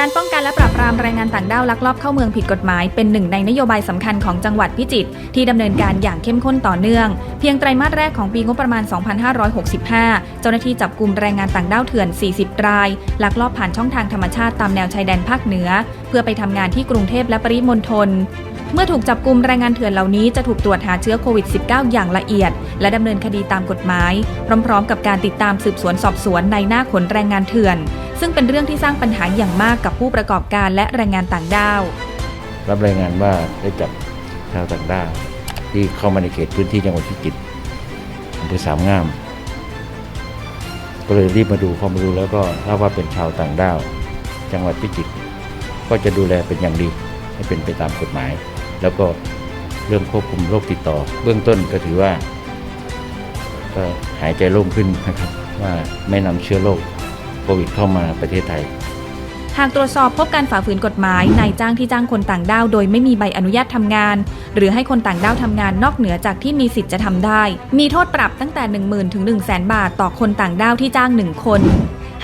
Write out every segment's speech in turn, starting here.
การป้องกันและปราบปรามแรงงานต่างด้าวลักลอบเข้าเมืองผิดกฎหมาย เป็นหนึ่งในนโยบายสำคัญของจังหวัดพิจิตรที่ดำเนินการอย่างเข้มข้นต่อเนื่อง เพียงไตรมาสแรกของปีงบประมาณ 2565 เจ้าหน้าที่จับกลุ่มแรงงานต่างด้าวเถื่อน 40 ราย ลักลอบผ่านช่องทางธรรมชาติตามแนวชายแดนภาคเหนือ เพื่อไปทำงานที่กรุงเทพและปริมณฑลเมื่อถูกจับกลุ่มแรงงานเถื่อนเหล่านี้จะถูกตรวจหาเชื้อโควิด -19 อย่างละเอียด และดำเนินคดีตามกฎหมาย พร้อม ๆ กับการติดตามสืบสวนสอบสวนในหน้าขนแรงงานเถื่อน ซึ่งเป็นเรื่องที่สร้างปัญหาอย่างมากกับผู้ประกอบการและแรงงานต่างด้าว รับรายงานว่าได้จับชาวต่างด้าวที่เข้ามาในเขตพื้นที่จังหวัดพิจิตรอำเภอสามงาม ก็เลยรีบมาดูพอมาดูแล้วก็ทราบว่าเป็นชาวต่างด้าว จังหวัดพิจิตรก็จะดูแลเป็นอย่างดีให้เป็นไปตามกฎหมาย แล้วก็เรื่องควบคุมโรคติดต่อ เบื้องต้นก็ถือว่า ก็หายใจโล่งขึ้นนะครับ ว่าไม่นำเชื้อโรค โควิดเข้ามาประเทศไทย หากตรวจสอบพบการฝ่าฝืนกฎหมายนายจ้างที่จ้างคนต่างด้าวโดยไม่มีใบอนุญาตทำงาน หรือให้คนต่างด้าวทำงานนอกเหนือจากที่มีสิทธิ์จะทำได้ มีโทษปรับตั้งแต่ 10,000 ถึง 1 0 0 0 0แบาท ต่อคนต่างด้าวที่จ้าง 1 คน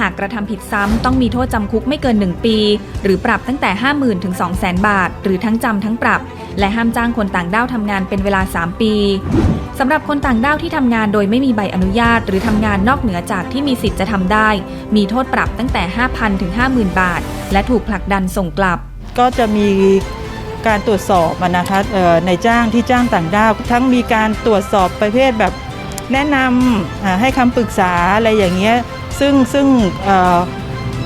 หากกระทำผิดซ้ำต้องมีโทษจำคุกไม่เกิน 1 ปี หรือปรับตั้งแต่ 50,000ถึง200,000 บาท หรือทั้งจำทั้งปรับ และห้ามจ้างคนต่างด้าวทำงานเป็นเวลา 3 ปีสำหรับคนต่างด้าวที่ทำงานโดยไม่มีใบอนุญาต หรือทำงานนอกเหนือจากที่มีสิทธิ์จะทำได้ มีโทษปรับตั้งแต่ 5,000ถึง50,000 บาท และถูกผลักดันส่งกลับ ก็จะมีการตรวจสอบนะคะในจ้างที่จ้างต่างด้าว ทั้งมีการตรวจสอบประเภทแบบแนะนำให้คำปรึกษาอะไรอย่างเงี้ย ซึ่งซึ่ง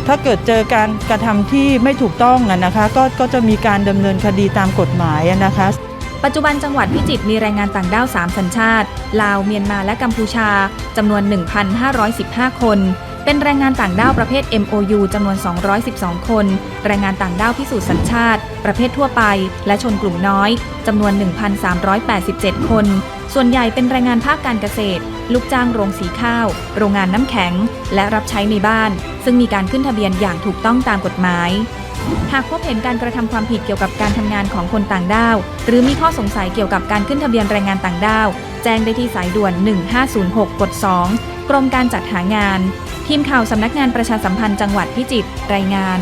ถ้าเกิดเจอการกระทำที่ไม่ถูกต้องนะคะก็ก็จะมีการดำเนินคดีตามกฎหมายนะคะ ปัจจุบันจังหวัดพิจิตรมีแรงงานต่างด้าว 3 สัญชาติ ลาว เมียนมาและกัมพูชาจำนวน 1,515 คน เป็นแรงงานต่างด้าวประเภท MOU จำนวน 212 คน แรงงานต่างด้าวพิสูจน์สัญชาติ ประเภททั่วไป และชนกลุ่มน้อยจำนวน 1,387 คน ส่วนใหญ่เป็นแรงงานภาคการเกษตร ลูกจ้างโรงสีข้าว โรงงานน้ำแข็ง และรับใช้ในบ้าน ซึ่งมีการขึ้นทะเบียนอย่างถูกต้องตามกฎหมาย หากพบเห็นการกระทำความผิดเกี่ยวกับการทำงานของคนต่างด้าว หรือมีข้อสงสัยเกี่ยวกับการขึ้นทะเบียนแรงงานต่างด้าว แจ้งได้ที่สายด่วน 1506กด2กรมการจัดหางาน ทีมข่าวสำนักงานประชาสัมพันธ์จังหวัดพิจิตรรายงาน